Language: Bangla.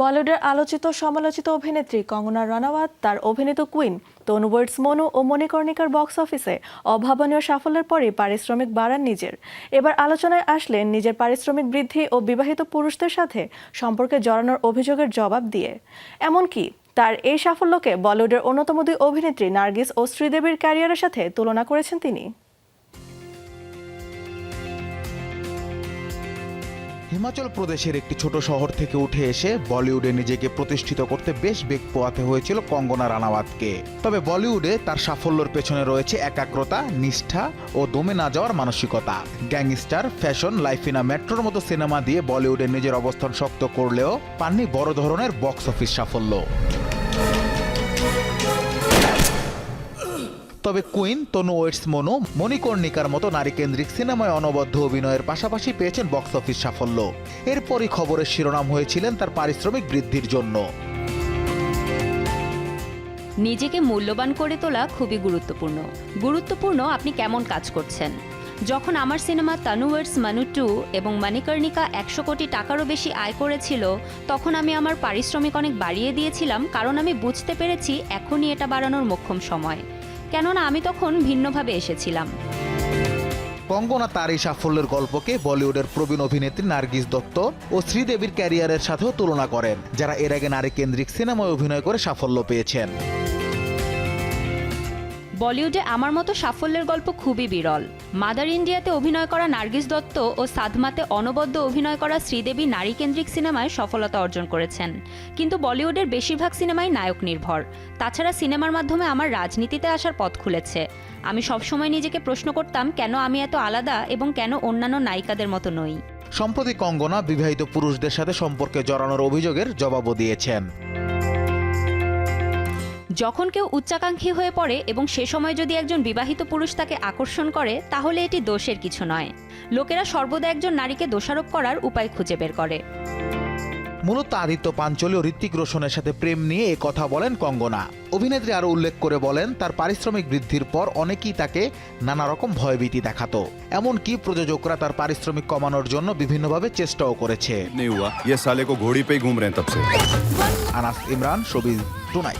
বলিউডের আলোচিত সমালোচিত অভিনেত্রী কঙ্গনা রানাওয়াত, তার অভিনীত কুইন, তনু বর্ডস, মনু ও মণিকর্ণিকার বক্স অফিসে অভাবনীয় সাফল্যের পরই পারিশ্রমিক বাড়ান নিজের। এবার আলোচনায় আসলেন নিজের পারিশ্রমিক বৃদ্ধি ও বিবাহিত পুরুষদের সাথে সম্পর্কে জড়ানোর অভিযোগের জবাব দিয়ে। এমনকি তার এই সাফল্যকে বলিউডের অন্যতম দুই অভিনেত্রী নার্গিস ও শ্রীদেবীর ক্যারিয়ারের সাথে তুলনা করেছেন তিনি। হিমাচল প্রদেশের একটি ছোট শহর থেকে উঠে এসে বলিউডে নিজেকে প্রতিষ্ঠিত করতে বেশ বেগ পোয়াতে হয়েছিল কঙ্গনা রানাওয়াতকে। তবে বলিউডে তার সাফল্যের পেছনে রয়েছে একাগ্রতা, নিষ্ঠা ও দমে না যাওয়ার মানসিকতা। গ্যাংস্টার, ফ্যাশন লাইফিনা মেট্রোর মতো সিনেমা দিয়ে বলিউডে নিজের অবস্থান শক্ত করলেও পাননি বড় ধরনের বক্স অফিস সাফল্য। তবে কুইন, তনু ওয়েটস, মনু মণিকর্ণিকার মতো নারীকেন্দ্রিক সিনেমায় অনবদ্য অভিনয়ের পাশাপাশি পেয়েছেন বক্স অফিস সাফল্য। এরপরই খবরের শিরোনাম হয়েছিলেন তার পারিশ্রমিক বৃদ্ধির জন্য। নিজেকে মূল্যবান করে তোলা খুবই গুরুত্বপূর্ণ। গুরুত্বপূর্ণ আপনি কেমন কাজ করছেন? যখন আমার সিনেমা তানুয়ার্স মানু টু এবং মানিকর্ণিকা একশো কোটি টাকারও বেশি আয় করেছিল, তখন আমি আমার পারিশ্রমিক অনেক বাড়িয়ে দিয়েছিলাম, কারণ আমি বুঝতে পেরেছি এখনই এটা বাড়ানোর মোক্ষম সময়। কেননা আমি তখন ভিন্নভাবে এসেছিলাম। কঙ্গনা তার এই সাফল্যের গল্পকে বলিউডের প্রবীণ অভিনেত্রী নার্গিস দত্ত ও শ্রীদেবীর ক্যারিয়ারের সাথেও তুলনা করেন, যারা এর আগে নারী কেন্দ্রিক সিনেমায় অভিনয় করে সাফল্য পেয়েছেন। বলিউডে আমার মতো সাফল্যের গল্প খুবই বিরল। মাদার ইন্ডিয়াতে অভিনয় করা নার্গিস দত্ত ও সাধমাতে অনবদ্য অভিনয় করা শ্রীদেবী নারীকেন্দ্রিক সিনেমায় সফলতা অর্জন করেছেন। কিন্তু বলিউডের বেশিরভাগ সিনেমাই নায়ক নির্ভর। তাছাড়া সিনেমার মাধ্যমে আমার রাজনীতিতে আসার পথ খুলেছে। আমি সবসময় নিজেকে প্রশ্ন করতাম, কেন আমি এত আলাদা এবং কেন অন্যান্য নায়িকাদের মতো নই? সম্প্রতি কঙ্গনা বিবাহিত পুরুষদের সাথে সম্পর্কে জড়ানোর অভিযোগের জবাবও দিয়েছেন। যখন কেউ উচ্চাকাঙ্ক্ষী হয়ে পড়ে এবং সে সময় যদি একজন বিবাহিত পুরুষ তাকে আকর্ষণ করে তাহলে এটি দোষের কিছু নয়। লোকেরা সর্বদা একজন নারীকে দোষারোপ করার উপায় খুঁজে বের করে। মূলত আদিত্য পাঞ্চলি ও ঋত্বিক রোশনের সাথে প্রেম নিয়ে এ কথা বলেন কঙ্গনা। অভিনেত্রী আরও উল্লেখ করে বলেন তার পারিশ্রমিক বৃদ্ধির পর অনেকেই তাকে নানা রকম ভয়ভীতি দেখাতো। এমনকি প্রযোজকরা তার পারিশ্রমিক কমানোর জন্য বিভিন্নভাবে চেষ্টাও করেছে। Anas Imran showbiz tonight.